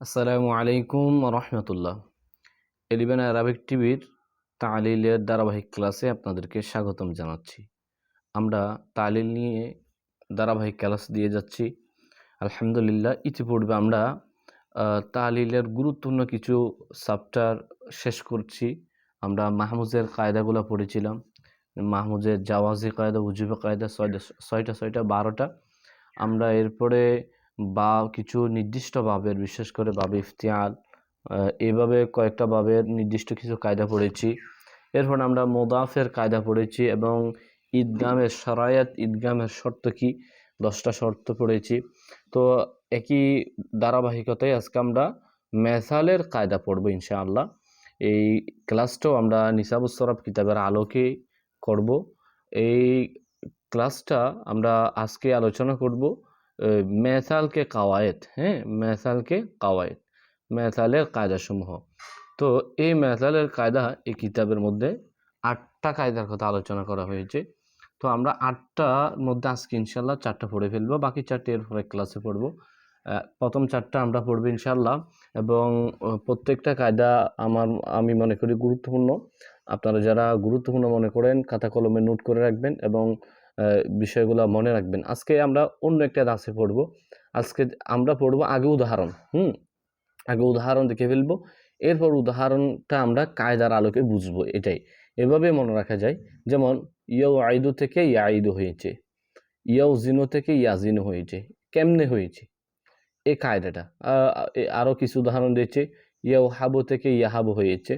আসসালামু আলাইকুম রহমতুল্লাহ। Eleven Arabic টিভির তালিলের ধারাবাহিক ক্লাসে আপনাদেরকে স্বাগতম জানাচ্ছি। আমরা তালিল নিয়ে ধারাবাহিক ক্লাস দিয়ে যাচ্ছি। আলহামদুলিল্লাহ, ইতিপূর্বে আমরা তালিলের গুরুত্বপূর্ণ কিছু চ্যাপ্টার শেষ করছি। আমরা মাহমুজের কায়দাগুলো পড়েছিলাম। মাহমুজের জাওয়াজি কায়দা, উজুবে কায়দা, ছয়টা ছয়টা ছয়টা, বারোটা। আমরা এরপরে বা কিছু নির্দিষ্ট ভাবের, বিশেষ করে বাবে ইফতিয়াল এভাবে কয়েকটা ভাবের নির্দিষ্ট কিছু কায়দা পড়েছি। এরপর আমরা মোদাফের কায়দা পড়েছি এবং ঈদগামের সরায়াত ঈদগামের শর্ত কি? দশটা শর্ত পড়েছি। তো একই ধারাবাহিকতায় আজকে আমরা মেসালের কায়দা পড়ব ইনশাআল্লাহ। এই ক্লাসটাও আমরা নিসাবুস সরফ কিতাবের আলোকে করব। এই ক্লাসটা আমরা আজকে আলোচনা করব মেসালকে কাওয়ায়েত হ্যাঁ? মেসালকে কাওয়ায়েত, মেসালের কায়দাসমূহ। তো এই মেসালের কায়দা এই কিতাবের মধ্যে আটটা কায়দার কথা আলোচনা করা হয়েছে। তো আমরা আটটার মধ্যে আজকে ইনশাল্লাহ চারটা পড়ে ফেলব, বাকি চারটে এর পরে ক্লাসে পড়ব। প্রথম চারটা আমরা পড়ব ইনশাল্লাহ এবং প্রত্যেকটা কায়দা আমার, আমি মনে করি গুরুত্বপূর্ণ। আপনারা যারা গুরুত্বপূর্ণ মনে করেন, খাতা কলমে নোট করে রাখবেন এবং বিষয়গুলো মনে রাখবেন। আজকে আমরা অন্য একটা দাসে পড়ব। আজকে আমরা পড়ব আগে উদাহরণ, হুম? আগে উদাহরণ দেখে ফেলব। এরপর উদাহরণটা আমরা কায়দার আলোকে বুঝব এটাই। এভাবে মনে রাখা যায়, যেমন ইয়ৌ আইদু থেকে ইয়াইদু হয়েছে ইয়ৌ জিনো থেকে ইয়াজিনো হয়েছে, কেমনে হয়েছে? এই কায়দাটা। আরও কিছু উদাহরণ দিয়েছে ইয়ৌ হাবু থেকে ইয়াহাবু হয়েছে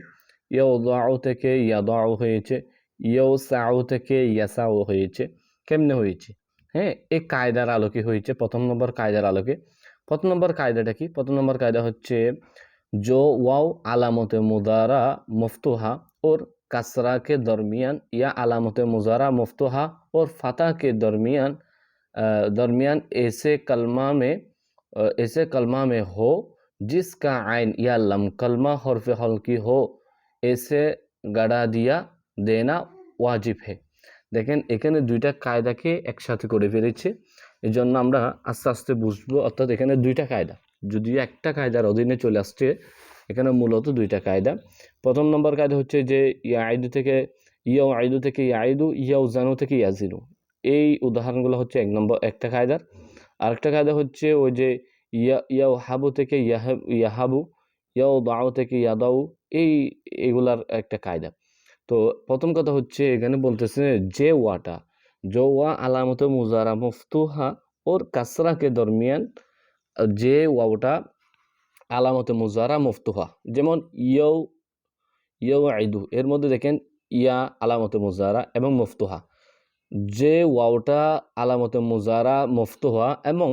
ইয়ৌ দাও থেকে ইয়াদাও হয়েছে ইয়ৌ সাউ থেকে ইয়াসাও হয়েছে কেমনে হয়েছে হ্যাঁ এই কায়দার আলোকে হয়েছে প্রথম নম্বর কায়দার আলোকে প্রথম নম্বর কায়দাটা কি প্রথম নম্বর কায়দা হচ্ছে जो वाव अलामत मुदारा मफ्तुहा और कसरा के दरमियान या अलामत मुजारा मफ्तुहा और फतह के दरमियान अ, दरमियान ऐसे कलमा में अ, ऐसे कलमा में हो जिसका आइन या लम कलमा हरफ हल्की हो ऐसे गड़ा दिया देना ওয়াজিব হে দেখেন এখানে দুইটা কায়দাকে একসাথে করে ফেলেছে। এই জন্য আমরা আস্তে আস্তে বুঝব, অর্থাৎ এখানে দুইটা কায়দা। যদিও একটা কায়দার অধীনে চলে আসছে, এখানে মূলত দুইটা কায়দা। প্রথম নম্বর কায়দা হচ্ছে যে ইয়াইদু থেকে ইয়াও আইদু থেকে ইয়াইদু ইয়াও জানু থেকে ইয়াজিনু। এই উদাহরণগুলো হচ্ছে এক নম্বর, একটা কায়দার। আরেকটা কায়দা হচ্ছে ওই যে, ইয়া ইয়াও হাবু থেকে ইয়াহাবু ইয়াও দাও থেকে ইয়াদাউ। এই, এগুলার একটা কায়দা। তো প্রথম কথা হচ্ছে এখানে বলতেছে যে ওয়াটা। জো ওয়া আলামত মুজারা মুফতুহা ওর কাসরাকে দরমিয়ান, যে ওয়াওটা আলামত মুজারা মুফতুহা। যেমন ইয়ৌ ইয়ৌ আইদু এর মধ্যে দেখেন ইয়া আলামত মুজারা এবং মুফতুহা। যে ওয়াওটা আলামত মুজারা মুফতুহা এবং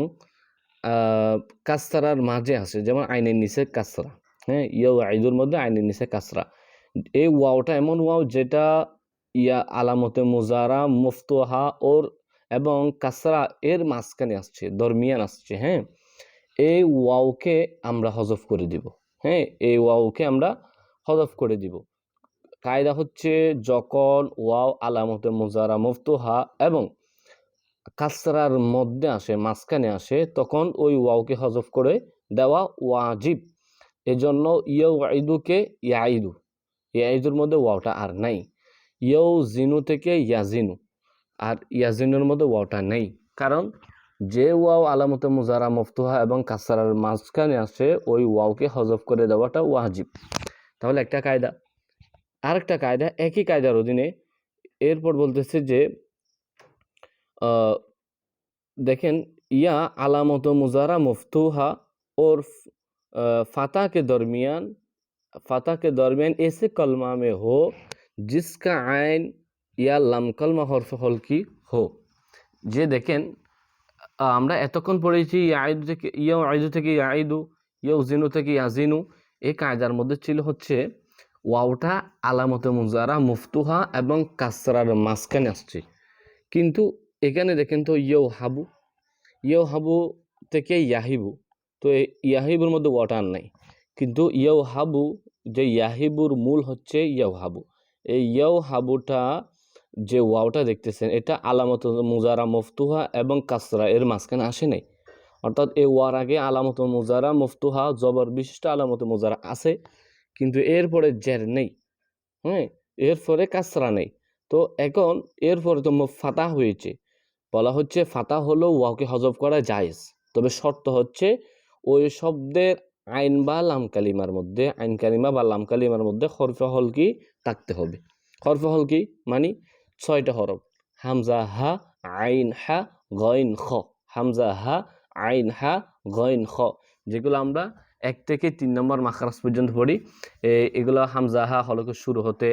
কাসরার মাঝে আছে, যেমন আইনের নিচে কাসরা। হ্যাঁ ইয়ৌ আইদুর মধ্যে আইনের নিচে কাসরা। এই ওয়াওটা এমন ওয়াও যেটা ইয়া আলামতে মুজারা, মুফতুহা ওর এবং কাসরা এর মাঝখানে আসছে, দরমিয়ান আসছে হ্যাঁ? এই ওয়াওকে আমরা হজফ করে দিব হ্যাঁ? এই ওয়াওকে আমরা হজফ করে দিব। কায়দা হচ্ছে যখন ওয়াও আলামতে মুজারা, মুফতুহা এবং কাসরার মধ্যে আসে, মাঝখানে আসে, তখন ওই ওয়াওকে হজফ করে দেওয়া ওয়াজিব। এজন্য ইয়ৌ ইয়াইদু ইয়াইজুর মধ্যে ওয়াওটা আর নাই। ইয়ৌ জিনু থেকে ইয়াজিনু। আর ইয়াজিনুর মধ্যে ওয়াওটা নেই। কারণ যে ওয়াও আলামতে মুজারা, মফতুহা এবং কাসারার মাঝখানে আসে ওই ওয়াওকে হজফ করে দেওয়াটা ওয়াজিব। তাহলে একটা কায়দা। আর একটা কায়দা, একই কায়দার অধীনে এরপর বলতেছে যে দেখেন, ইয়া আলামত মুজারা, মফতুহা ওর ফাতাকে দরমিয়ান फतह के दरमियान ऐसे कलमा में हो जिसका आइन या लम कलमा हरफ हल्की हो যে দেখেন আহ, আমরা এতক্ষণ পড়েছি ইয়াইদু থেকে ইয়াও আইদু থেকে ইয়াইদু ইয়াও জিনু থেকে ইয়াজিনু এই কায়দার মধ্যে ছিল হচ্ছে ওয়াওটা আলামতে মুজারা মুফতুহা এবং কাসরার মাঝখানে আসছে কিন্তু এখানে দেখেন তো ইয়ৌ হাবু ইয়ৌ হাবু থেকে ইয়াহিবু তো এই ইয়াহিবুর মধ্যে ওয়াটার নাই কিন্তু ইয়ৌ হাবু যে ইয়াহিবুর মূল হচ্ছে ইয়ৌ হাবু এই ইয়ৌ হাবুটা যে ওয়াওটা দেখতেছেন, এটা আলামত মুজারা, মফতুহা এবং কাসরা, এর মাঝখানে আসে নাই। অর্থাৎ এই ওয়ার আগে আলামত মুজারা, মুফতুহা, জবর বিশিষ্ট আলামত মুজারা আছে, কিন্তু এরপরে জের নেই হ্যাঁ? এরপরে কাসরা নেই। তো এখন এরপরে তো ফাতা হয়েছে। বলা হচ্ছে ফাতা হলো ওয়াকে হজব করা জায়েজ। তবে শর্ত হচ্ছে ওই শব্দের আইন বা লাম কালিমার মধ্যে, আইন কালিমা বা লাম কালিমার মধ্যে হরফে হলকি থাকতে হবে। হরফে হলকি মানে ছয়টা হরফ। হামজা, হা, আইন, হা, গইন, খ। হামজা, হা, আইন, হা, গইন, খ। যেগুলো আমরা এক থেকে তিন নম্বর মাখারাজ পর্যন্ত পড়ি। এগুলো হামজা, হা হলকের শুরু হতে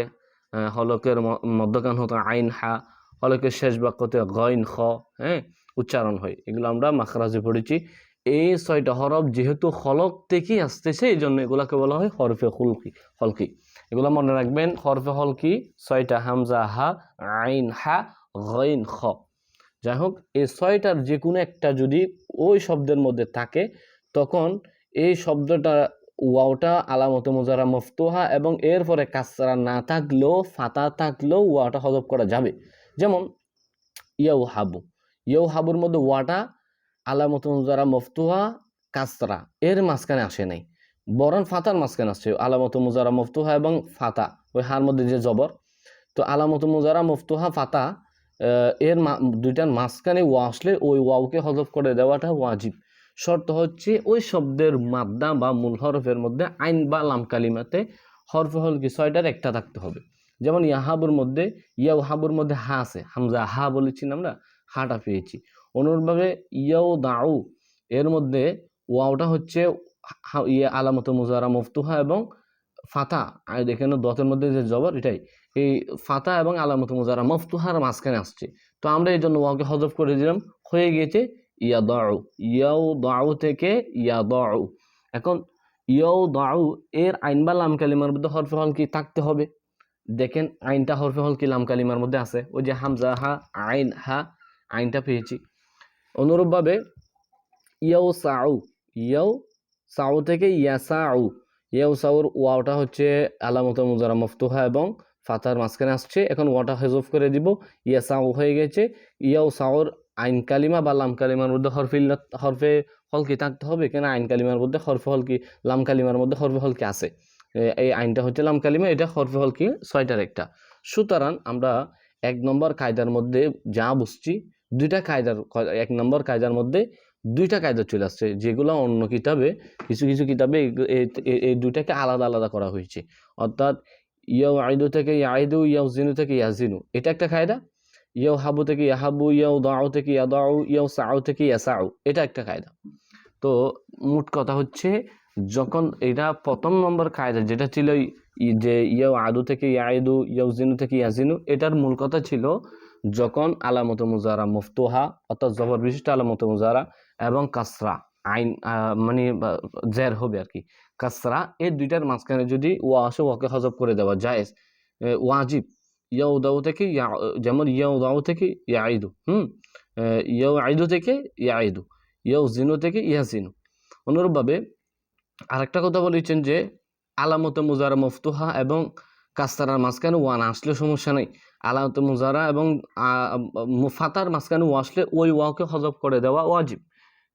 হলকের মধ্যকান হতে আইন, হা, হলকের শেষ বাক্যতে গইন, খ হ্যাঁ উচ্চারণ হয়। এগুলো আমরা মাখারাজে পড়েছি। এই ছয়টা হরফ যেহেতু হলক থেকেই আসতেছে এই জন্য এগুলাকে বলা হয় হরফে হলকি হলকি। এগুলো মনে রাখবেন, হরফে হলকি, ছয়টা হামজা, হা, আইন, হা, গইন, খ। যাই হোক, এই ছয়টার যে কোনো একটা যদি ওই শব্দের মধ্যে থাকে, তখন এই শব্দটা ওয়াওটা আলামত মুজারা মফতুহা এবং এরপরে কাসরা না থাকলেও, ফাতা থাকলেও ওয়াটা হজব করা যাবে। যেমন ইয়াউ হাবু ইয়াউ হাবুর মধ্যে ওয়াটা আলামত মুজারা মফতুহা কাসরা। এর মাঝখানে আসে নাই। বরং ফাতার মাঝখানে আসছে। আলামত মুজারা মফতুহা এবং ফাতা, ওই হার মধ্যে যে জবর। তো আলামত মুজারা মফতুহা, ফাতা এর দুইটার মাঝখানে ওয়া আসলে ওই ওয়াওকে হজব করে দেওয়াটা ওয়াজিব। শর্ত হচ্ছে ওই শব্দের মাদ্দা বা মূল হরফের মধ্যে আইন বা লাম কালিমাতে হরফ হল কি ছয়টার একটা থাকতে হবে। যেমন ইয়াহাবুর মধ্যে ইয়াও হাবুর মধ্যে হা আছে। হামজা হা বলেছি আমরা, হাটা পেয়েছি। অনুরূপভাবে ইয়াও দাউ, এর মধ্যে ওয়াওটা হচ্ছে ইয়ে আলামত মুজারা মুফতুহা এবং ফাতা। এখানে দতের মধ্যে যে জবর এটাই। এই ফাতা এবং আলামত মুজারা মফতুহার মাঝখানে আসছে। তো আমরা এই জন্য ওয়াকে হজব করে দিলাম। হয়ে গিয়েছে ইয়া দাউ ইয়াও দাউ থেকে ইয়া দাউ এখন ইয়াও দাউ এর আইন বা লাম কালিমার মধ্যে হরফে হল কি থাকতে হবে? দেখেন আইনটা হরফে হল কি, লাম কালিমার মধ্যে আছে। ওই যে হামজা, হা, আইন, হা, আইনটা পেয়েছি। অনুরূপভাবে ইয়াও সাউ ইয়াও সাউ থেকে ইয়াসাউ ইয়াও সাউর ওয়াওটা হচ্ছে আলামত মুজারা মফতুহা এবং ফাতার মাঝখানে আসছে। এখন ওয়াটা হেজফ করে দিব ইয়াসাউ হয়ে গেছে ইয়াও সাউর আইন কালিমা বা লাম কালিমার মধ্যে হরফিল হরফে হলকি থাকতে হবে কেন আইন কালিমার মধ্যে হরফে হলকি, লাম কালিমার মধ্যে হরফে হলকি আছে। এই আইনটা হচ্ছে লাম কালিমা, এটা হরফে হলকি ছয়টার একটা। সুতরাং আমরা এক নম্বর কায়দার মধ্যে যা বুঝছি দুইটা কায়দার এক নম্বর কায়দার মধ্যে দুইটা কায়দা চলে আসছে, যেগুলো অন্য কিতাবে, কিছু কিছু কিতাবে এই দুইটাকে আলাদা আলাদা করা হয়েছে। অর্থাৎ ইয়াও আইদু থেকে ইয়াইদু ইয়াও জিনু থেকে ইয়াজিনু, এটা একটা কায়দা। ইয়াও হাবু থেকে ইয়াহাবু ইয়াও দাও থেকে ইয়া দাও ইয়াও সাউ থেকে ইয়া সাউ এটা একটা কায়দা। তো মোট কথা হচ্ছে, যখন এটা প্রথম নম্বর কায়দা, যেটা ছিল যে ইয়াও আদু থেকে ইয়াইদু ইয়াও জিনু থেকে ইয়াজিনু, এটার মূল কথা ছিল যখন আলামত মুজারা মুফতুহা অর্থাৎ জবর বিশিষ্ট আলামত মুজারা এবং কাসরা, আইন মানে জের হবে আর কি। কাসরা, এই দুইটার মাঝখানে যদি ওয়া আসে ওয়াকে হজব করে দেওয়া যায় ওয়াজিব ইয়াউ দাউ থেকে ইয়া, যেমন ইয়াউ দাউ থেকে ইয়াইদু হুম ইয়াউ আইদু থেকে ইয়াইদু ইয়াউ জিনু থেকে ইয়াজিনু। অনুরূপভাবে আরেকটা কথা বলেছেন যে, আলামতে মুজারা মফতুহা এবং কাস্তারার মাঝখানে ওয়ান আসলে সমস্যা নেই। আলামতে মুজারা এবং আহ, মু- ফাতার মাঝখানে ওয়া আসলে ওই ওয়াকে হজব করে দেওয়া ওয়াজিব।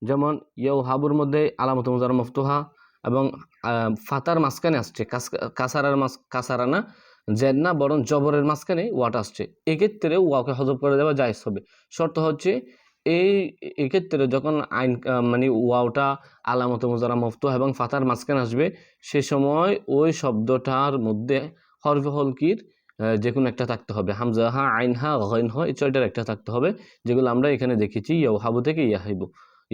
যেমন ইয়েও হাবুর মধ্যে আলামত মুজারা মফতুহা এবং ফাতার মাঝখানে আসছে কাস- কাসারার মাঝ কাসারা না জেদ না বরং জবরের মাঝখানে ওয়াট আসছে। এক্ষেত্রে ওয়াকে হজব করে দেওয়া জায়জ হবে। শর্ত হচ্ছে এই এক্ষেত্রে যখন আইন মানে ওয়াওটা আলামত মুজারা মফতুহা এবং ফাতার মাঝখানে আসবে সে সময় ওই শব্দটার মধ্যে হরফে হলকির যে কোনো একটা থাকতে হবে। হামজা হা, আইন হা, গইন হ, এই ছয়টার একটা থাকতে হবে, যেগুলো আমরা এখানে দেখেছি ইয়াও হাবু থেকে ইয়াহিবু,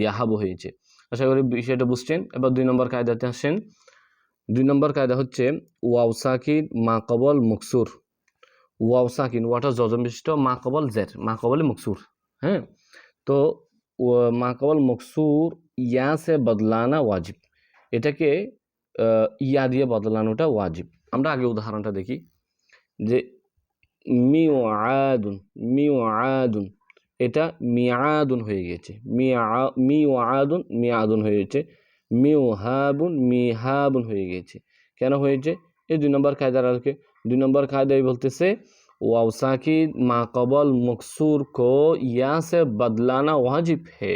ইয়াহাবু হয়েছে। আশা করি বিষয়টা বুঝছেন। এবার দুই নম্বর কায়দাতে আসেন। দুই নম্বর কায়দা হচ্ছে, ওয়াও সাকিন, মা কবল, মুকসুর। ওয়াও সাকিন, ওয়াটা জজম বিশিষ্ট, মা কবল, জের, মা কবল মুকসুর হ্যাঁ? তো মা কবল, মুকসুর, ইয়া সে বদলানা ওয়াজিব। এটাকে ইয়া দিয়ে বদলানোটা ওয়াজিব। আমরা আগে উদাহরণটা দেখি। যে মিউ আদুন মিউ আদুন এটা মিয়াদুন হয়ে গেছে মিয়া মিউ আদুন মিয়াদুন হয়ে গেছে মিউ হাবুন মিহাবুন হয়ে গেছে কেন হয়েছে এই দুই নম্বর কায়দার আলকে দুই নম্বর কায়দায় বলতেছে वाव साकिन मा कबल मकसूर को या से बदलाना वाजिब है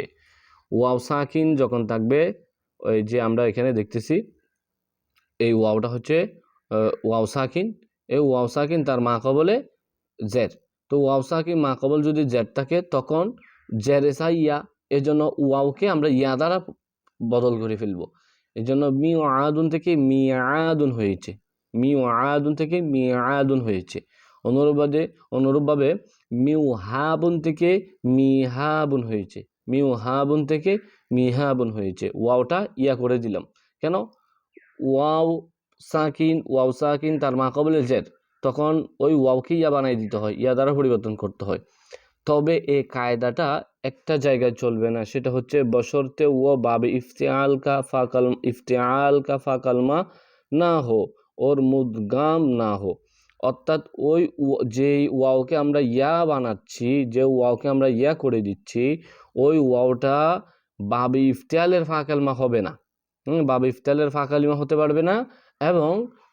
ওয়াও সাকিন যখন থাকবে ওই যে আমরা এখানে দেখতেছি এই ওয়াওটা হচ্ছে আহ, ওয়াও সাকিন এই ওয়াও সাকিন তার মা কবলে জের তো ওয়াও সাকিন মা কবল যদি জের থাকে, তখন জের এসা ইয়া এই জন্য ওয়াওকে আমরা ইয়া দ্বারা বদল করে ফেলব। এই জন্য মি ও আদুন থেকে মি আদুন হয়েছে। মি ও আদুন থেকে মি আদুন হয়েছে। অনুরূপভাবে অনুরূপভাবে মিউ হাবুন থেকে মি হাবুন হয়েছে। মিউ হাবুন থেকে মি হাবুন হয়েছে। ওয়াওটা ইয়া করে দিলাম। কেন? ওয়াও সাকিন, ওয়াও সাকিন তার মা জের তখন ওই ওয়াওকে ইয়া বানাই দিতে হয়, ইয়া দ্বারা পরিবর্তন করতে হয়। তবে এই কায়দাটা একটা জায়গায় চলবে না, সেটা হচ্ছে বসরতে ও বাবে ইফতিআল কা ফাকাল ইফতিআল কা ফাকালমা না হো, ওর মুদগাম না হো। অর্থাৎ ওই যেই ওয়াওকে আমরা ইয়া বানাচ্ছি, যে ওয়াওকে আমরা ইয়া করে দিচ্ছি, ওই ওয়াওটা বাবে ইফতিয়ালের ফাকালমা হবে না। বাবে ইফতিয়ালের ফাকালিমা হতে পারবে না এবং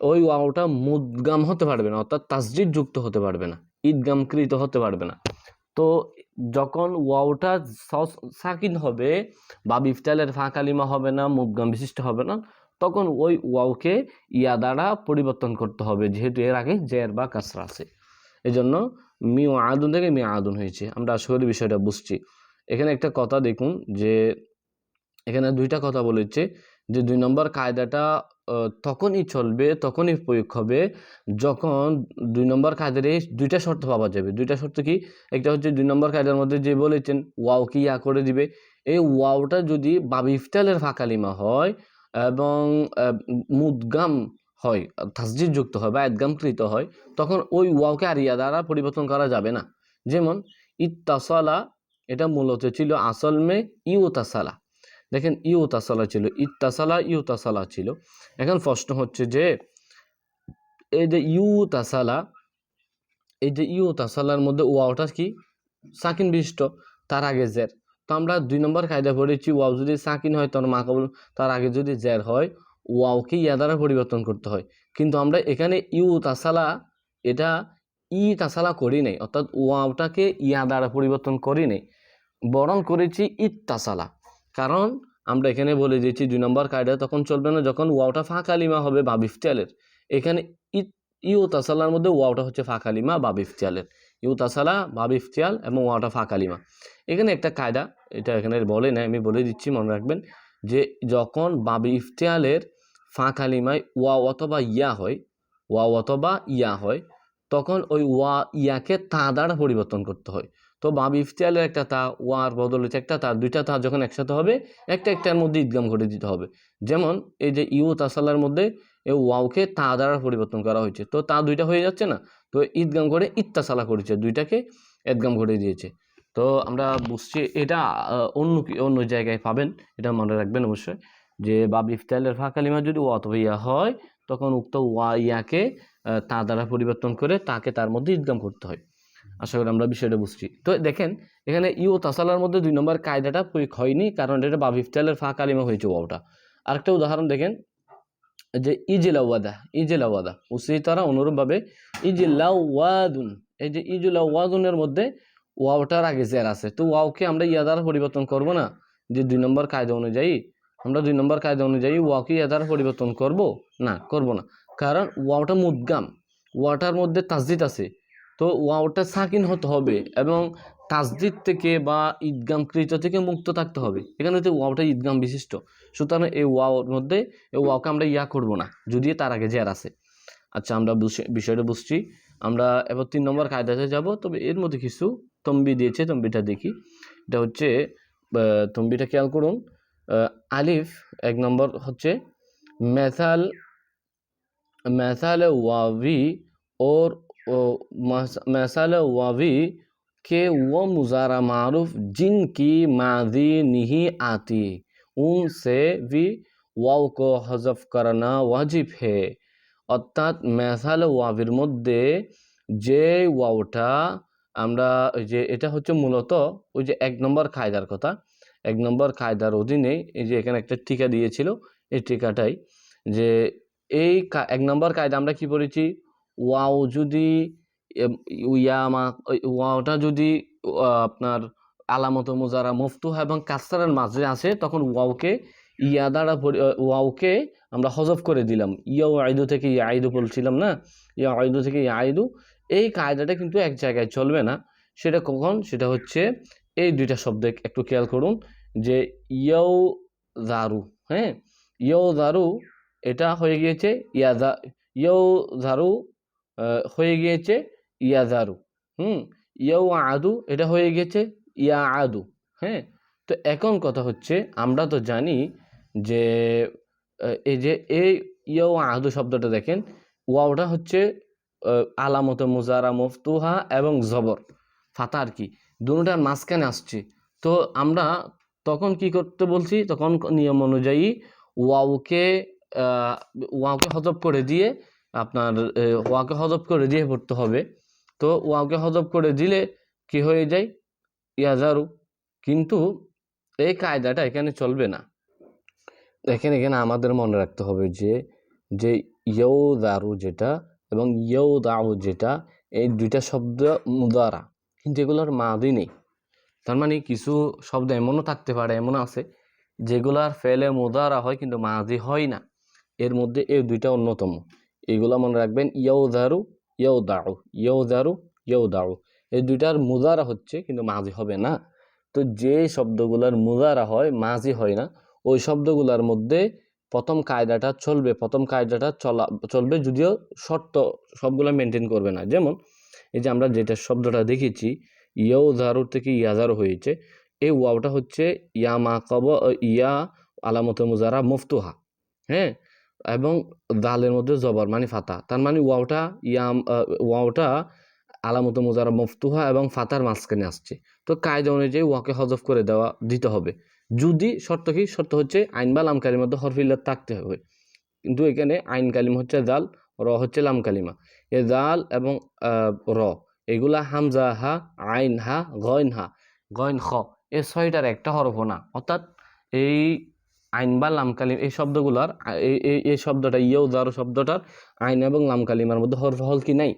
ওই ওয়াওটা মুদগাম হতে পারবে না, অর্থাৎ তাসজিদ যুক্ত হতে পারবে না, ঈদগামকৃত হতে পারবে না। তো যখন ওয়াওটা সাকিন হবে, বা ইফতালের ফাঁকালিমা হবে না, মুদগাম বিশিষ্ট হবে না, তখন ওই ওয়াওকে ইয়া দ্বারা পরিবর্তন করতে হবে, যেহেতু এর আগে জের বা কাসরা আছে। মি ও আদুন থেকে মি আদুন হয়েছে। আমরা আশা করি বিষয়টা বুঝছি। এখানে একটা কথা দেখুন যে, এখানে দুইটা কথা বলেছে। যে দুই নম্বর কায়দাটা তখনই চলবে, তখনই প্রয়োগ হবে যখন দুই নম্বর কায়দার এই দুইটা শর্ত পাওয়া যাবে। দুইটা শর্ত কি? একটা হচ্ছে দুই নম্বর কায়দার মধ্যে যে বলেছেন, ওয়াও কি ইয়া করে দিবে? এই ওয়াওটা যদি বাবি ইফতালের ফাঁকালিমা হয় এবং মুদগাম হয় তাসজিদ যুক্ত হয় বা একগামকৃত হয়, তখন ওই ওয়াওকে আর ইয়া দ্বারা পরিবর্তন করা যাবে না। যেমন, ইত্তাসালা, এটা মূলত ছিল আসল মে ইউ তাসালা দেখেন ইউ তাসালা ছিল ইত্তাসালা ইউ তাসালা ছিল। এখন প্রশ্ন হচ্ছে যে, এই যে ইউ তাসালা, এই যে ইউ তাসালার মধ্যে ওয়াওটা কি? সাকিন বিশিষ্ট, তার আগে জের। তো আমরা দুই নম্বর কায়দা পড়েছি, ওয়াও যদি সাকিন হয়, তার মা কবল তার আগে যদি জের হয় ওয়াওকে ইয়া দ্বারা পরিবর্তন করতে হয়। কিন্তু আমরা এখানে ইউ তাসালা, এটা ই তাসালা করি নাই, অর্থাৎ ওয়াওটাকে ইয়া দ্বারা পরিবর্তন করি নাই, বরং করেছি ইত তাসালা। কারণ আমরা এখানে বলে দিয়েছি দুই নম্বর কায়দা তখন চলবে না যখন ওয়াওটা ফাঁকালিমা হবে বা বিফতিয়ালের। এখানে ইউ তাসালার মধ্যে ওয়াওটা হচ্ছে ফাঁকালিমা বা বিফতিয়ালের। ইউ তাসালা, বা বিফতিয়াল এবং ওয়াওটা ফাঁকালিমা এখানে একটা কায়দা, এটা এখানে বলে না আমি বলে দিচ্ছি, মনে রাখবেন, যে যখন বাবি ইফতিয়ালের ফাঁকালিমায় ওয়া অথবা ইয়া হয়, ওয়া অথবা ইয়া হয়, তখন ওই ওয়া, ইয়াকে তা পরিবর্তন করতে হয়। তো বাবি ইফতিয়ালের একটা তা ওয়ার বদলে একটা তা, দুইটা তা যখন একসাথে হবে, একটা একটার মধ্যে ঈদগাম ঘটে দিতে হবে। যেমন এই যে ইউ তাসালার মধ্যে এই ওয়াওকে তা দ্বারা পরিবর্তন করা হয়েছে। তো তা দুইটা হয়ে যাচ্ছে না? তো ঈদগাম করে ইত্তাসালা করেছে, দুইটাকে এদগাম ঘটে দিয়েছে। তো আমরা বুঝছি এটা অন্য অন্য জায়গায় পাবেন। এটা মনে রাখবেন অবশ্যই যে বাব ইফতালের ফাঁকালিমা যদি ওয়া ইয়া হয়, তখন উক্ত ওয়া, ইয়াকে তা দ্বারা পরিবর্তন করে তাকে তার মধ্যে ঈদগাম করতে হয়। আশা করি আমরা বিষয়টা বুঝছি। তো দেখেন, এখানে ইউ তাসালার মধ্যে দুই নম্বর কায়দাটা প্রয়োগ হয়নি, কারণ এটা বাব ইফতালের ফা কালিমা হয়েছে ওয়াওটা আরেকটা উদাহরণ দেখেন, যে ইজিলাওয়াদা ইজিলাওয়াদা উসি তারা অনুরূপভাবে ইজিলাওয়াদুন, এই যে ইজুলাওয়াদুনের মধ্যে ওয়াওটার আগে জের আছে। তো ওয়াওকে আমরা ইয়া দ্বারা পরিবর্তন করব না, যে দুই নম্বর কায়দা অনুযায়ী, আমরা দুই নম্বর কায়দা অনুযায়ী ওয়াওকে ইয়া দ্বারা পরিবর্তন করব? না করব না। কারণ ওয়াওটা মুদগাম ওয়াটার মধ্যে তাসদিদ আছে। তো ওয়াওটা সাকিন হতে হবে এবং তাজদিদ থেকে বা ঈদগামকৃত থেকে মুক্ত থাকতে হবে। এখানে হচ্ছে ওয়াওটা ঈদগাম বিশিষ্ট। সুতরাং এই ওয়াওর মধ্যে এই ওয়াওকে আমরা ইয়া করব না যদি তার আগে জের আছে। আচ্ছা আমরা বিষয়টা বুঝছি। আমরা এবার তিন নম্বর কায়দাতে যাব। তবে এর মধ্যে কিছু তম্বি দিয়েছে, তম্বিটা দেখি। এটা হচ্ছে তম্বিটা খেয়াল করুন। আলিফ, এক নম্বর হচ্ছে মেথাল মেথাল ওয়াভি ওর मैसाल वावी के वो मुजारा मारूफ जिनकी मादी नहीं आती उनसे भी वाव को हजफ करना वाजिब है অর্থাৎ মেসাল ওয়াবির মধ্যে যে ওয়াওটা আমরা ওই যে এটা হচ্ছে মূলত ওই যে এক নম্বর কায়দার কথা এক নম্বর কায়দার অধীনে এই যে এখানে একটা টিকা দিয়েছিল এই টিকাটাই যে এই কা- এক নম্বর কায়দা আমরা কি পড়েছি ওয়াও যদি ইয়ামা ওয়াওটা যদি আপনার আলামত মুজারা মফতুহা এবং কাসরার মাঝে আছে, তখন ওয়াওকে ইয়া দ্বারা ওয়াওকে আমরা হজফ করে দিলাম। ইয়াও আইদু থেকে ইয়া আইদু বলছিলাম না? ইয়া আইদু থেকে ইয়া আইদু। এই কায়দাটা কিন্তু এক জায়গায় চলবে না। সেটা কখন? সেটা হচ্ছে এই দুইটা শব্দ একটু খেয়াল করুন যে ইয়ৌ দারু হ্যাঁ? ইয়ৌ দারু এটা হয়ে গিয়েছে ইয়াদা ইয়ৌ দারু হয়ে গিয়েছে ইয়াদারু হুম ইয়ৌ আদু এটা হয়ে গেছে ইয়া আদু হ্যাঁ তো এখন কথা হচ্ছে আমরা তো জানি যে এই যে এই ইয়ৌ আদু শব্দটা দেখেন ওয়াওটা হচ্ছে আলামত মুজারা মফতুহা এবং জবর ফাতা আর কি দুটার মাঝখানে আসছে। তো আমরা তখন কি করতে বলছি? তখন নিয়ম অনুযায়ী ওয়াওকে আহ, ওয়াওকে হজব করে দিয়ে আপনার ওয়াকে হজব করে দিয়ে পড়তে হবে। তো ওয়াওকে হজব করে দিলে কি হয়ে যায়? ইয়াজারু। কিন্তু এই কায়দাটা এখানে চলবে না। দেখেন এখানে আমাদের মনে রাখতে হবে যে যে ইয়ৌ দারু যেটা এবং ইয়ৌ দাউ যেটা, এই দুইটা শব্দ মুদারা। কিন্তু এগুলোর মাদি নেই। তার মানে কিছু শব্দ এমনও থাকতে পারে এমন আছে, যেগুলার ফেলে মুদারা হয় কিন্তু মাদি হয় না। এর মধ্যে এই দুইটা অন্যতম। এগুলো মনে রাখবেন ইয়ৌ দারু ইয়ৌ দাউ ইয়ৌ দারু ইয়ৌ দাউ এই দুইটার মুজারা হচ্ছে কিন্তু মাজি হবে না। তো যে শব্দগুলোর মুজারা হয় মাজি হয় না, ওই শব্দগুলোর মধ্যে প্রথম কায়দাটা চলবে, প্রথম কায়দাটা চলা, চলবে যদিও শর্ত সবগুলো মেনটেন করবে না। যেমন, এই যে আমরা যেটা শব্দটা দেখেছি ইয়ৌ দারুর থেকে ইয়াজারু হয়েছে, এই ওয়াওটা হচ্ছে ইয়া মাকাব ইয়া আলামত মুজারা মুফতুহা হ্যাঁ? এবং দালের মধ্যে জবর মানে ফাতা। তার মানে ওয়াওটা ইয়াম ওয়াওটা আলামত মুজারা মফতুহা এবং ফাতার মাঝখানে আসছে। তো কায়দা অনুযায়ী ওয়াকে হজফ করে দেওয়া, দিতে হবে। যদি শর্ত কি? শর্ত হচ্ছে আইন বা লাম কালির মধ্যে হরফিল্লাত থাকতে হবে। কিন্তু এখানে আইন কালিম হচ্ছে দাল র হচ্ছে লাম কালিমা। এ দাল এবং র, এগুলা হামজা, হা, আইন, হা, গয়ন হা, গয়ন, খ, এ ছয়টার একটা হরফও না। অর্থাৎ এই আইন বা লাম কালিম এই শব্দগুলার এই শব্দটা ইয়েও দারু শব্দটার আইন এবং লামকালিমার মধ্যে হরফ হল কি নাই?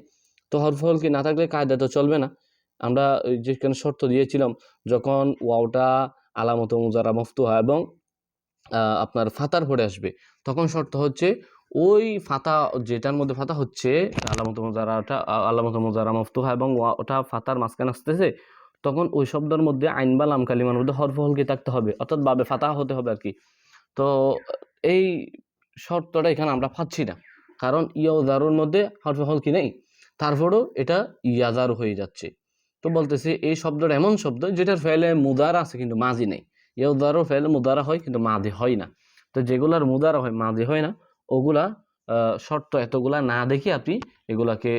তো হরফ হল কি না থাকলে কায়দা তো চলবে না। আমরা যেখানে শর্ত দিয়েছিলাম, যখন ওয়াওটা আলামত মুজারা মফতুহা এবং আপনার ফাতার পরে আসবে, তখন শর্ত হচ্ছে ওই ফাতা, যেটার মধ্যে ফাতা হচ্ছে আলামত মুজারাটা আলামত মুজারা মফতুহা এবং ওটা ফাতার মাঝখানে আসতেছে, তখন ওই শব্দের মধ্যে আইন বা লাম কালিমার মধ্যে হরফ হলকি থাকতে হবে? অর্থাৎ বাবে ফাতা হতে হবে আর কি। তো এই শর্তটা এখানে আমরা পাচ্ছি না। কারণ ইয়াজারুর মধ্যে হরফ হলকি নেই? তারপরেও এটা ইয়াজারু হয়ে যাচ্ছে। তো বলতেছে এই শব্দটা এমন শব্দ যেটার ফেলে মুদারা আছে কিন্তু মাজি নেই। ইয়াজারু ফেলে মুদারা হয় কিন্তু মাদি হয় না। তো যেগুলার মুদারা হয় মাদি হয় না, ওগুলা শর্ত এতগুলা না দেখে আপনি এগুলাকে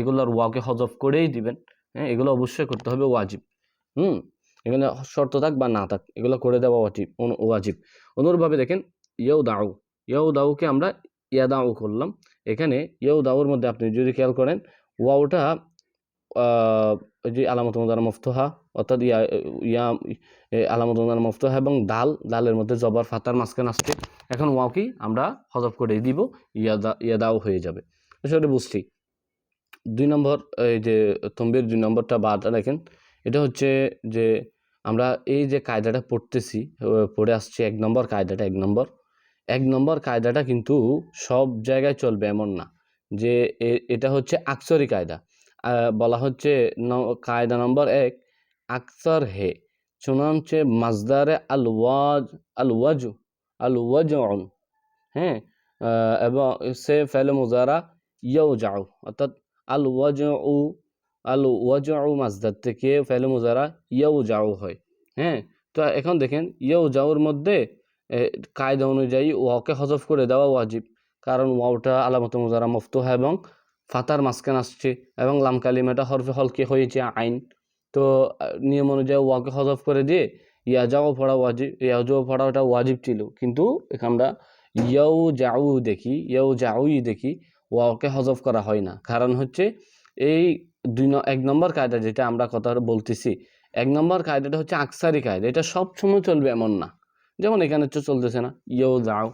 এগুলার ওয়াকে হজফ করেই দিবেন। হ্যাঁ এগুলো অবশ্যই করতে হবে ওয়াজিব। হুম? এখানে শর্ত থাক বা না থাক, এগুলো করে দেওয়া ওয়াজিব ওয়াজিব। অনুরূপভাবে দেখেন ইয়েও দাউ ইয়েও দাউকে আমরা ইয়া দাউ করলাম। এখানে ইয়ৌ দাউর মধ্যে আপনি যদি খেয়াল করেন ওই যে আলামত মুদারা মফতুহা, অর্থাৎ ইয়া ইয়া আলামত মুদারা মফতুহা এবং দাল, দালের মধ্যে জবর ফাতার মাঝখানে আসছে। এখন ওয়াও কি আমরা হজব করে দিব, ইয়াদা ইয়াদাও হয়ে যাবে। সেটা বুঝছি। দুই নম্বর, এই যে তম্বির দুই নম্বরটা বাটা দেখেন, এটা হচ্ছে যে আমরা এই যে কায়দাটা পড়তেছি পড়ে আসছি এক নম্বর কায়দাটা, এক নম্বর। এক নম্বর কায়দাটা কিন্তু সব জায়গায় চলবে এমন না যে এটা হচ্ছে আকসরি কায়দা। বলা হচ্ছে কায়দা নম্বর এক, আকসর হে চুনাঞ্চে মাজদারে আল ওয়াজ, আল ওয়াজু, আল ওয়াজন হ্যাঁ? এবং সে ফেলে মুজারা ইয়ৌ যাও অর্থাৎ আল ওয়াজউ আল ওয়াজউ মাজদার থেকে ফেলে মুজারা ইয়ৌ যাও হয়। হ্যাঁ? তো এখন দেখেন ইয়ৌ যাওর মধ্যে কায়দা অনুযায়ী ওয়াকে হজফ করে দেওয়া ওয়াজিব। কারণ ওয়াওটা আলামত মুজারা মফতুহা এবং ফাতার মাঝখানে আসছে এবং লাম কালিমাটা হরফে হলকে হয়েছে আইন। তো নিয়ম অনুযায়ী ওয়াকে হজফ করে দিয়ে ইয়া যাও পড়া ওয়াজিব ইয়া যাও পড়া ওটা ওয়াজিব ছিল। কিন্তু এখানে আমরা ইয়ৌ যাউ দেখি ইয়ৌ যাউই দেখি, ওয়াকে হজফ করা হয় না। কারণ হচ্ছে এই দুই এক নম্বর কায়দা যেটা আমরা কথা বলতেছি, এক নম্বর কায়দাটা হচ্ছে আকসারি কায়দা। এটা সব সময় চলবে এমন না। যেমন এখানে তো চলতেছে না, ইয়েও যাও,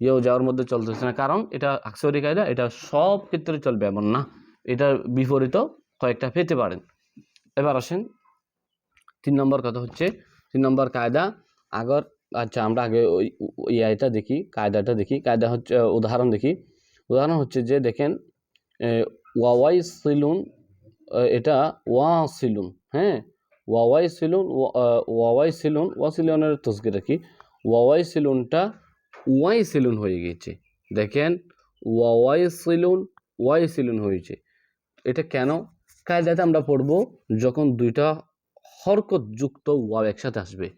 ইয়েও যাওয়ার মধ্যে চলতেছে না। কারণ এটা আকসারি কায়দা, এটা সব ক্ষেত্রে চলবে এমন না। এটার বিপরীত কয়েকটা পেতে পারেন। এবার আসেন, তিন নম্বর কথা হচ্ছে, তিন নম্বর কায়দা, আগর আচ্ছা আমরা আগে ওই ইয়েটা দেখি, কায়দাটা দেখি। কায়দা হচ্ছে, উদাহরণ দেখি। উদাহরণ হচ্ছে যে দেখেন ওয়াওয়াই সিলুন এটা ওয়া সিলুন হ্যাঁ? ওয়াওয়াই সিলুন ওয়াওয়াই সিলুন ওয়া সিলুনের তসগির রাখি ওয়াওয়াই সিলুনটা ওয়াই সিলুন হয়ে গেছে দেখেন ওয়াওয়াই সিলুন ওয়াই সিলুন হয়েছে। এটা কেন? কায়দাতে আমরা পড়ব, যখন দুইটা হরকত যুক্ত ওয়াও একসাথে আসবে।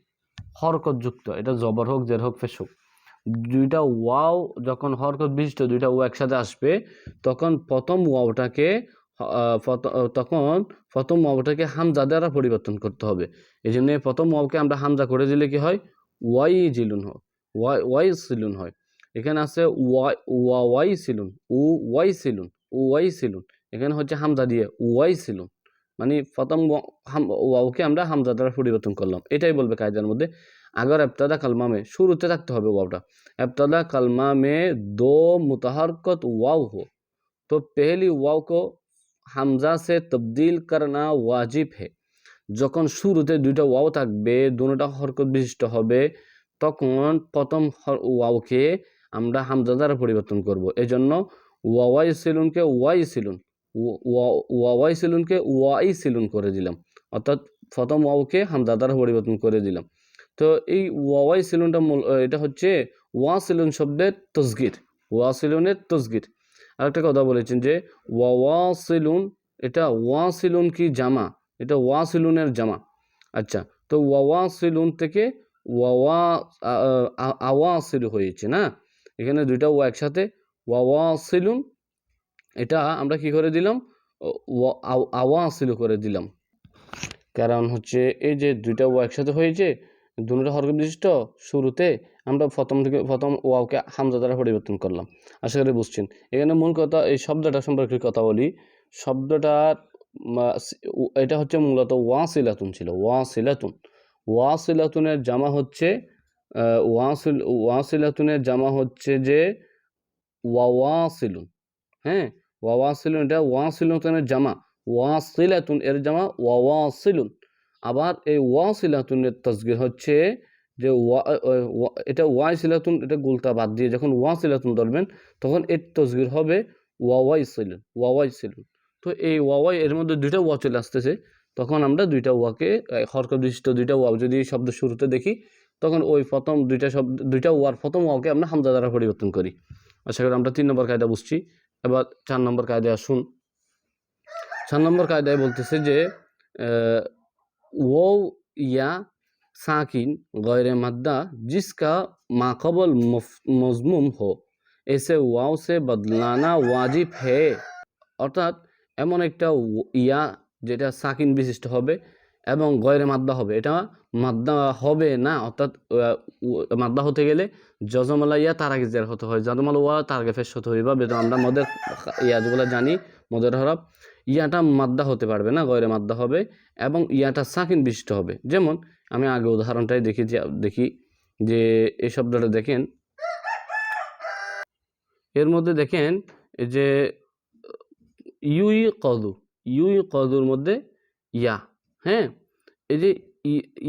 হরকত যুক্ত এটা জবর হোক, জের হোক, ফেস হোক। দুইটা ওয়াও যখন হরকত বিশিষ্ট দুইটা ও একসাথে আসবে, তখন প্রথম ওয়াওটাকে তখন প্রথম ওয়াওটাকে হামজা দ্বারা পরিবর্তন করতে হবে। এই জন্য প্রথম ওয়াওকে আমরা হামজা করে দিলে কি হয়? ওয়াই জিলুন হয়, ওয়াই ওয়াই সিলুন হয়। এখানে আছে ওয়াই, ওয়া, ওয়াই সিলুন উ ওয়াই সিলুন উ ওয়াই সিলুন। এখানে হচ্ছে হামজা দিয়ে ওয়াই সিলুন। মানে প্রথম ওয়াওকে আমরা হামজা দ্বারা পরিবর্তন করলাম। এটাই বলবে কায়দার মধ্যে। अगर इब्तदा कलमा में শুরুতে থাকতে হবে ওয়াওটা इब्तदा कलमा में दो मुतहरकत वाव हो तो पहली वाव को হামজা সে তবদিল করনা ওয়াজিব হে যখন শুরুতে দুইটা ওয়াও থাকবে দুটোটা হরকত বিশিষ্ট হবে তখন প্রথম হর- ওয়াওকে আমরা হামজা দ্বারা পরিবর্তন করব এজন্য ওয়াওয়াই সিলুনকে ওয়াই সিলুন ওয়া- ওয়া- ওয়াওয়াই সিলুনকে ওয়াই সিলুন করে দিলাম অর্থাৎ প্রথম ওয়াওকে হামজা দ্বারা পরিবর্তন করে দিলাম তো এই ওয়াওয়াই সেলুনটা মূল এটা হচ্ছে ওয়া সেলুন শব্দের তসগির, ওয়া সেলুনের তসগির। আরেকটা কথা বলেছেন যে ওয়া সেলুন, এটা ওয়া সেলুন কি জামা? এটা ওয়া সেলুনের জামা। আচ্ছা তো ওয়া সেলুন থেকে ওয়া আওয়া সিলু হয়েছে, না? এখানে দুইটা ওয়া একসাথে ওয়া সেলুন, এটা আমরা কি করে দিলাম? ওয়া- আওয়া সিলু করে দিলাম। কারণ হচ্ছে এই যে দুইটা ওয়া একসাথে হয়েছে দুটো হরকত বিশিষ্ট শুরুতে আমরা প্রথম থেকে প্রথম ওয়াওকে হামজা দ্বারা পরিবর্তন করলাম। আশা করি বুঝছেন। এখানে মূল কথা, এই শব্দটা সম্পর্কে কথা বলি। শব্দটার এটা হচ্ছে মূলত ওয়া সিলাতুন ছিল ওয়া সিলাতুন ওয়া সিলাতুনের জামা হচ্ছে ওয়া সিল ওয়া সিলাতুনের জামা হচ্ছে যে ওয়া সিলুন হ্যাঁ? ওয়া সিলুন এটা ওয়া সিলাতুনের জামা। ওয়া সিলাতুন এর জামা ওয়া সিলুন আবার এই ওয়া সিলাতুনের তসগির হচ্ছে যে ওয়া এটা ওয়াই সিলাতুন এটা গুলতা বাদ দিয়ে যখন ওয়া সিলাতুন ধরবেন, তখন এর তসগির হবে ওয়াওয়াই সিলুন ওয়াওয়াই সিলুন তো এই ওয়াওয়াই, এর মধ্যে দুইটা ওয়া চলে আসতেছে। তখন আমরা দুইটা ওয়াকে হরকত বিশিষ্ট দুইটা ওয়া, যদি শব্দ শুরুতে দেখি, তখন ওই প্রথম দুইটা শব্দ, দুইটা ওয়ার প্রথম ওয়াকে আমরা হামজা দ্বারা পরিবর্তন করি। আশা করি আমরা তিন নম্বর কায়দা বুঝছি। এবার চার নম্বর কায়দায় আসুন। চার নম্বর কায়দায় বলতেছে যে আহ, वो या साकिन गैर मद्दा जिसका माकबल मजमूम हो ऐसे वाव से बदलाना वाजिब है অর্থাৎ এমন একটা ও- ইয়া যেটা সাকিন বিশিষ্ট হবে এবং গয়রে মাদ্দা হবে এটা মাদ্দা হবে না অর্থাৎ আহ, উ- মাদ্দা হতে গেলে জজমালা ইয়া তার আগে জের হতে হয় জজমাল ওয়া তার আগে ফেস হতে হইবা বেতন আমরা মদের ইয়া যেগুলো জানি মদের হরফ ইয়াটা মাদ্দা হতে পারবে না, গয়রে মাদ্দা হবে এবং ইয়াটা সাকিন বিশিষ্ট হবে। যেমন, আমি আগে উদাহরণটাই দেখি যে দেখি যে, এই শব্দটা দেখেন। এর মধ্যে দেখেন যে ইউই কদু ইউই কদুর মধ্যে ইয়া হ্যাঁ? এই যে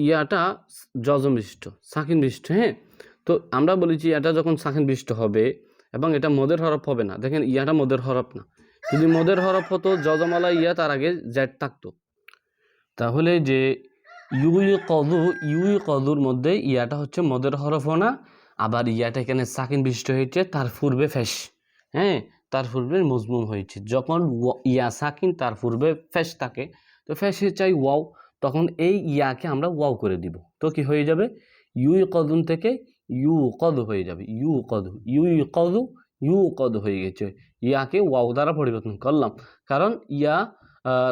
ইয়াটা জজম বিশিষ্ট, সাকিন বিশিষ্ট হ্যাঁ? তো আমরা বলেছি এটা যখন সাকিন বিশিষ্ট হবে এবং এটা মদের হরফ হবে না, দেখেন ইয়াটা মদের হরফ না। যদি মদের হরফ হতো জজমালা ইয়া, তার আগে জ্যাট থাকতো। তাহলে যে ইউই কদু ইউই কদুর মধ্যে ইয়াটা হচ্ছে মদের হরফও না, আবার ইয়াটা এখানে সাকিন বিশিষ্ট হয়েছে, তার পূর্বে ফেস। হ্যাঁ তার পূর্বে মজমুম হয়েছে। যখন ইয়া সাকিন, তার পূর্বে ফেস থাকে, তো ফেসে চাই ওয়াও, তখন এই ইয়াকে আমরা ওয়াও করে দিব। তো কি হয়ে যাবে? ইউই কদুন থেকে ইউ কদ হয়ে যাবে, ইউ কদু ইউই কদু ইউ কদ হয়ে গেছে। ইয়াকে ওয়াও দ্বারা পরিবর্তন করলাম। কারণ ইয়া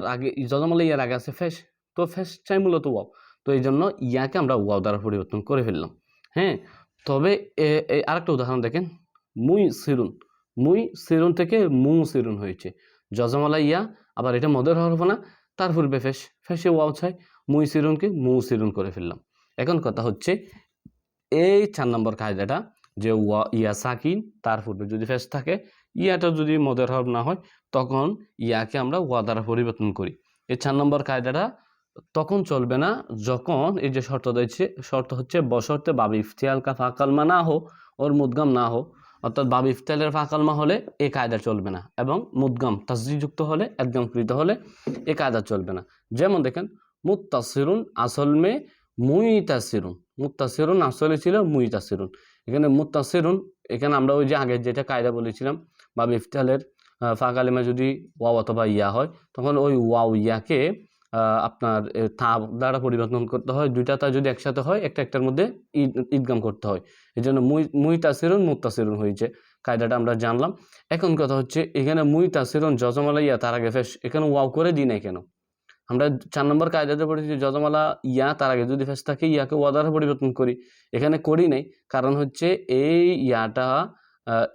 আগে, যজমালে ইয়ার আগে আছে ফেস। তো ফেস চাই মূলত ওয়াও। তো এই জন্য ইয়াকে আমরা ওয়াও দ্বারা পরিবর্তন করে ফেললাম। হ্যাঁ? তবে এ- এ- আরেকটা উদাহরণ দেখেন। মুই সিরুন। মুই সিরুন থেকে মু সিরুন হয়েছে। যজমালা ইয়া, আবার এটা মদের হরফ না। তার পূর্বে ফেস। ফেসে ওয়াও চাই। মুই সিরুনকে মু সিরুন করে ফেললাম। এখন কথা হচ্ছে, এই চার নম্বর কায়দাটা যে ওয়া, ইয়া সাকিন, তার পূর্বে যদি ফেস থাকে ইয়াটা যদি মদের হরফ না হয়, তখন ইয়াকে আমরা ওয়া দ্বারা পরিবর্তন করি। এই চার নম্বর কায়দাটা তখন চলবে না, যখন এই যে শর্ত দিয়েছে, শর্ত হচ্ছে বশর্তে বাবি ইফতিয়াল কা ফাকালমা না হো ওর মুদগাম না হো। অর্থাৎ বাবি ইফতিয়ালের ফাকালমা হলে এই কায়দা চলবে না এবং মুদগাম তাসজিযুক্ত হলে একদম কৃত হলে এই কায়দা চলবে না। যেমন দেখেন মুত্তাসিরুন আসল মে মুইতাসিরুন মুত্তাসিরুন আসলে ছিল মুইতাসিরুন এখানে মুত্তাসিরুন এখানে আমরা ওই যে আগে যেটা কায়দা বলেছিলাম বাবি মিফতালের ফাঁকালিমা যদি ওয়াও অথবা ইয়া হয়, তখন ওই ওয়াও ইয়াকে আপনার তা দ্বারা পরিবর্তন করতে হয়। দুইটা তা যদি একসাথে হয়, একটা একটার মধ্যে ঈদ, ঈদগাম করতে হয়। এই জন্য মুই মুই তাসিরুন মুত্তাসিরুন হয়েছে। কায়দাটা আমরা জানলাম। এখন কথা হচ্ছে, এখানে মুই তাসিরুন যজমালা ইয়া, তার আগে ফেস এখানে ওয়াও করে দিই নাই কেন? আমরা চার নম্বর কায়দাতে পড়েছি, যজমালা ইয়া, তার আগে যদি ফেস থাকে, ইয়াকে ওয়া দ্বারা পরিবর্তন করি। এখানে করি নাই। কারণ হচ্ছে, এই ইয়াটা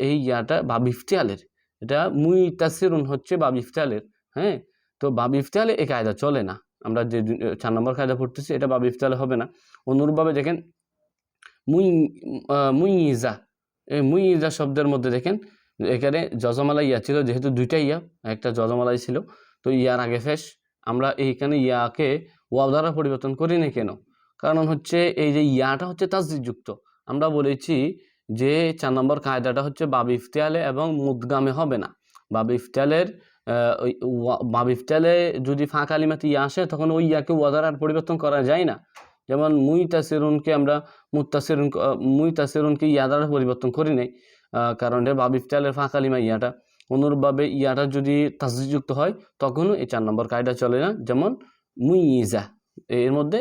এই ইয়াটা বাব ইফতিয়ালের। এটা মুই তাসিরুন হচ্ছে বাব ইফতিয়ালের হ্যাঁ? তো বাব ইফতিয়ালে এই কায়দা চলে না। আমরা যে চার নম্বর কায়দা পড়তেছি, এটা বাব ইফতিয়ালে হবে না। অনুরূপভাবে দেখেন, মুই মুই মুইজা, এই মুই ইজা শব্দের মধ্যে দেখেন, এখানে যজমালা ইয়া ছিল, যেহেতু দুইটা ইয়া, একটা যজমালাই ছিল, তো ইয়ার আগে ফেস আমরা এইখানে ইয়াকে ওয়াও দ্বারা পরিবর্তন করি না কেন? কারণ হচ্ছে এই যে ইয়াটা হচ্ছে তাসদিদযুক্ত আমরা বলেছি যে চার নম্বর কায়দাটা হচ্ছে বাব ইফতিয়ালে এবং মুদগামে হবে না। বাব ইফতিয়ালের বাব ইফতিয়ালে যদি ফাঁকা আলিমাতে ইয়া আসে, তখন ওই ইয়াকে ওয়াদার আর পরিবর্তন করা যায় না। যেমন মুই তাসিরুনকে আমরা মুত্তাসিরুন মুই তাসিরুনকে ইয়া দ্বারা পরিবর্তন করি নাই কারণ এটা বাব ইফতিয়ালের ফাঁকা আলিমা ইয়াটা। অনুরূপভাবে ইয়াটা যদি তাসদিদযুক্ত হয়, তখনও এই চার নম্বর কায়দা চলে না। যেমন মুইজা। এর মধ্যে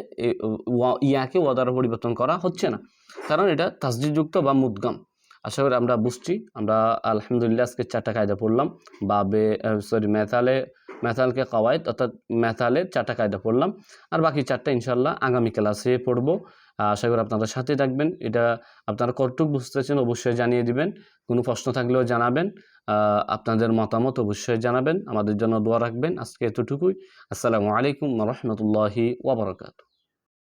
ইয়াকে ওয়া দ্বারা পরিবর্তন করা হচ্ছে না। কারণ এটা তাসজিদযুক্ত বা মুদগাম। আশা করি আমরা বুঝছি। আমরা আলহামদুলিল্লাহ আজকে চারটা কায়দা পড়লাম। বাবে সরি মেথালে, মেথালকে কওয়ায়দ অর্থাৎ মেথালে চারটা কায়দা পড়লাম। আর বাকি চারটা ইনশাল্লাহ আগামী ক্লাসে পড়ব। আশা করি আপনাদের সাথে থাকবেন। এটা আপনারা কতটুকু বুঝতেছেন অবশ্যই জানিয়ে দিবেন। কোনো প্রশ্ন থাকলেও জানাবেন। আপনাদের মতামত অবশ্যই জানাবেন। আমাদের জন্য দোয়া রাখবেন। আজকে এতটুকুই। আসসালামু আলাইকুম রহমতুল্লাহি ওবরাকাতু